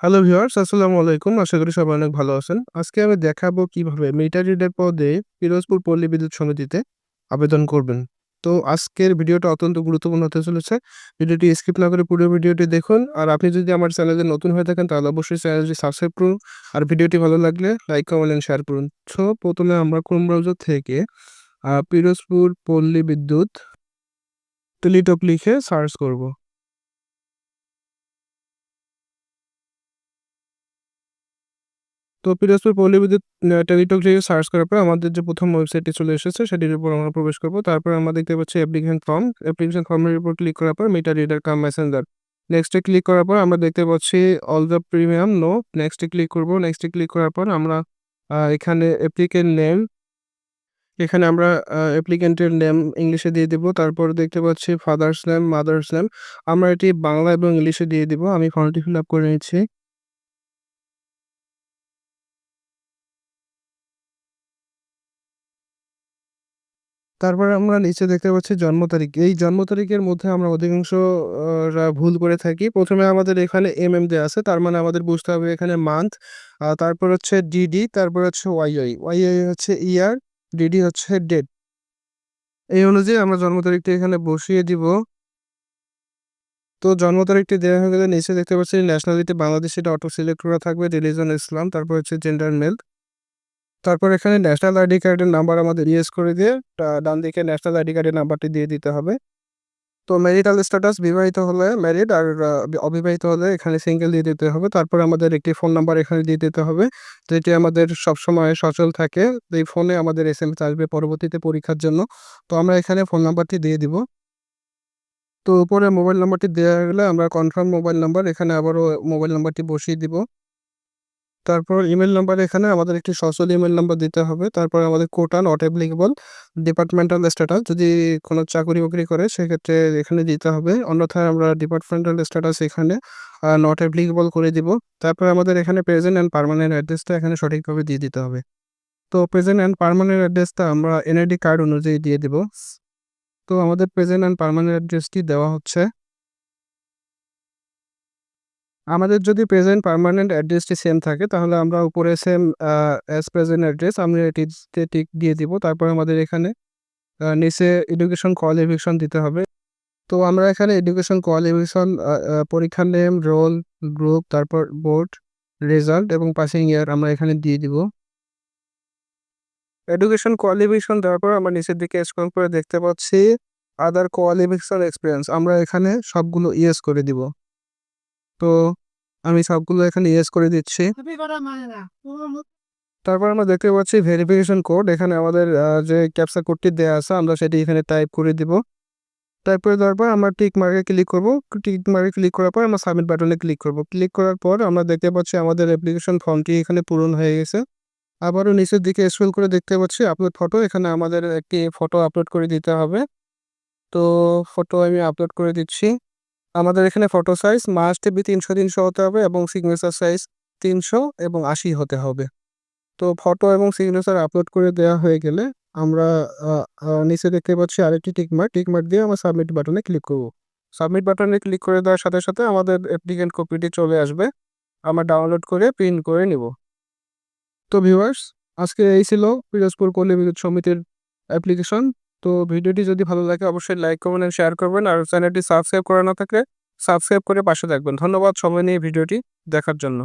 Hello viewers আসসালামু আলাইকুম। আশা করি সবাই অনেক ভালো আছেন। আজকে আমি দেখাবো কীভাবে মিটার রিডার পদে পিরোজপুর পল্লী বিদ্যুৎ সমিতিতে আবেদন করবেন। তো আজকের ভিডিওটা অত্যন্ত গুরুত্বপূর্ণ হতে চলেছে। ভিডিওটি স্কিপ না করে পুরো ভিডিওটি দেখুন। আর আপনি যদি আমার চ্যানেলে নতুন হয়ে থাকেন, তাহলে অবশ্যই চ্যানেলটি সাবস্ক্রাইব করুন। আর ভিডিওটি ভালো লাগলে লাইক, কমেন্ট শেয়ার করুন। সো প্রথমে আমরা ক্রোম ব্রাউজার থেকে পিরোজপুর পল্লী বিদ্যুৎ টেলিটক লিখে সার্চ করব। তো পিরোজপুর পল্লী বিদ্যুৎ টেলিটক লিখে সার্চ করার পর আমাদের যে প্রথম ওয়েবসাইটটি চলে এসেছে, সেটির উপর আমরা প্রবেশ করব। তারপর আমরা দেখতে পাচ্ছি অ্যাপ্লিকেশন ফর্ম অ্যাপ্লিকেশন ফর্মের উপর ক্লিক করার পর মিটার রিডার কাম মেসেঞ্জার নেক্সটে ক্লিক করার পর আমরা দেখতে পাচ্ছি অল দ্য প্রিমিয়াম নো নেক্সটে ক্লিক করব। নেক্সটে ক্লিক করার পর আমরা এখানে অ্যাপ্লিকেন্ট নেম এখানে আমরা অ্যাপ্লিকেন্টের নেম ইংলিশে দিয়ে দিব। তারপর দেখতে পাচ্ছি ফাদার্স নেম মাদার্স নেম আমরা এটি বাংলা এবং ইংলিশে দিয়ে দিব। আমি ফর্মটি ফিল আপ করে নিচ্ছি। তারপরে আমরা নিচে দেখতে পাচ্ছি জন্ম তারিখ। এই জন্ম তারিখের মধ্যে আমরা অধিকাংশ ভুল করে থাকি। প্রথমে আমাদের এখানে এম এম দেওয়া আছে, তার মানে আমাদের বুঝতে হবে এখানে মান্থ তারপর হচ্ছে ডিডি তারপর হচ্ছে ওয়াইআই ওয়াইআই হচ্ছে ইয়ার ডিডি হচ্ছে ডেট এই অনুযায়ী আমরা জন্ম তারিখটি এখানে বসিয়ে দিব। তো জন্ম তারিখটি দেওয়া হয়ে গেলে নিচে দেখতে পাচ্ছি ন্যাশনালিটি বাংলাদেশ এটা অটো সিলেক্ট করা থাকবে রিলিজন ইসলাম তারপর হচ্ছে জেন্ডার মেল তারপর এখানে ন্যাশনাল আইডি কার্ডের নাম্বার আমাদের ইয়েস করে দিয়ে ডান দিকে ন্যাশনাল আইডি কার্ডের নাম্বারটি দিয়ে দিতে হবে। তো ম্যারিটাল স্ট্যাটাস বিবাহিত হলে ম্যারিড আর অবিবাহিত হলে এখানে সিঙ্গেল দিয়ে দিতে হবে। তারপর আমাদের একটি ফোন নাম্বার এখানে দিয়ে দিতে হবে, যেটি আমাদের সবসময় সচল থাকে। এই ফোনে আমাদের এস এম এস আসবে পরবর্তীতে পরীক্ষার জন্য। তো আমরা এখানে ফোন নাম্বারটি দিয়ে দিব। তো উপরে মোবাইল নাম্বারটি দেওয়া গেলে আমরা কনফার্ম মোবাইল নাম্বার এখানে আবারও মোবাইল নাম্বারটি বসিয়ে দিব। তারপর ইমেল নাম্বার এখানে আমাদের একটি সচল ইমেল নাম্বার দিতে হবে। তারপর আমাদের quota not applicable departmental status যদি কোনো চাকরি বাকরি করে, সেক্ষেত্রে এখানে দিতে হবে। অন্যথায় আমরা ডিপার্টমেন্টাল স্ট্যাটাস এখানে নট অ্যাপ্লিকেবল করে দিব। তারপর আমাদের এখানে প্রেজেন্ট অ্যান্ড পার্মানেন্ট অ্যাড্রেসটা এখানে সঠিকভাবে দিয়ে দিতে হবে। তো প্রেজেন্ট অ্যান্ড পার্মানেন্ট অ্যাড্রেসটা আমরা এনআইডি কার্ড অনুযায়ী দিয়ে দিব। তো আমাদের প্রেজেন্ট অ্যান্ড পার্মানেন্ট অ্যাড্রেসটি দেওয়া হচ্ছে। আমাদের যদি প্রেজেন্ট পার্মানেন্ট অ্যাড্রেসটি সেম থাকে, তাহলে আমরা উপরে সেম অ্যাজ প্রেজেন্ট অ্যাড্রেস আমরা এটিতে টিক দিয়ে দিব। তারপর আমাদের এখানে নিচে এডুকেশন কোয়ালিফিকেশন দিতে হবে। তো আমরা এখানে এডুকেশন কোয়ালিফিকেশন পরীক্ষার নেম রোল গ্রুপ তারপর বোর্ড রেজাল্ট এবং পাসিং ইয়ার আমরা এখানে দিয়ে দিব। এডুকেশন কোয়ালিফিকেশন দেওয়ার পর আমরা নিচের দিকে স্ক্রল করে দেখতে পাচ্ছি আদার কোয়ালিফিকেশন এক্সপিরিয়েন্স আমরা এখানে সবগুলো ইয়েস করে দিব। তো আমি সবগুলো এখানে ইয়েস করে দিচ্ছি। তারপর আমরা দেখতে পাচ্ছি ভেরিফিকেশন কোড এখানে আমাদের যে ক্যাপচা কোডটি দেওয়া আছে, আমরা সেটি এখানে টাইপ করে দিব। টাইপ করে দেওয়ার পর আমরা টিক মার্কে ক্লিক করব। টিক মার্কে ক্লিক করার পর আমরা সাবমিট বাটনে ক্লিক করব। ক্লিক করার পর আমরা দেখতে পাচ্ছি আমাদের অ্যাপ্লিকেশন ফর্মটি এখানে পূরণ হয়ে গেছে। আবারও নিচের দিকে স্ক্রল করে দেখতে পাচ্ছি আপলোড ফটো এখানে আমাদের একটি ফটো আপলোড করে দিতে হবে। তো ফটো আমি আপলোড করে দিচ্ছি। আমাদের এখানে ফটো সাইজ মাস্ট বি তিনশো তিনশো হতে হবে এবং সিগনেচার সাইজ তিনশো এবং আশি হতে হবে। তো ফটো এবং সিগনেচার আপলোড করে দেওয়া হয়ে গেলে আমরা নিচে দেখতে পাচ্ছি আরেকটি টিকমার্ক টিকমার্ক দিয়ে আমরা সাবমিট বাটনে ক্লিক করব। সাবমিট বাটনে ক্লিক করে দেওয়ার সাথে সাথে আমাদের অ্যাপ্লিকেন্ট কপিটি চলে আসবে। আমরা ডাউনলোড করে প্রিন্ট করে নিব। তো ভিউয়ার্স আজকে এই ছিল পিরোজপুর পল্লী বিদ্যুৎ সমিতির অ্যাপ্লিকেশন তো ভিডিওটি যদি ভালো লাগে অবশ্যই লাইক করবেন শেয়ার করবেন আর চ্যানেলটি সাবস্ক্রাইব করা না থাকলে সাবস্ক্রাইব করে পাশে থাকবেন। ধন্যবাদ, সময় নিয়ে ভিডিওটি দেখার জন্য।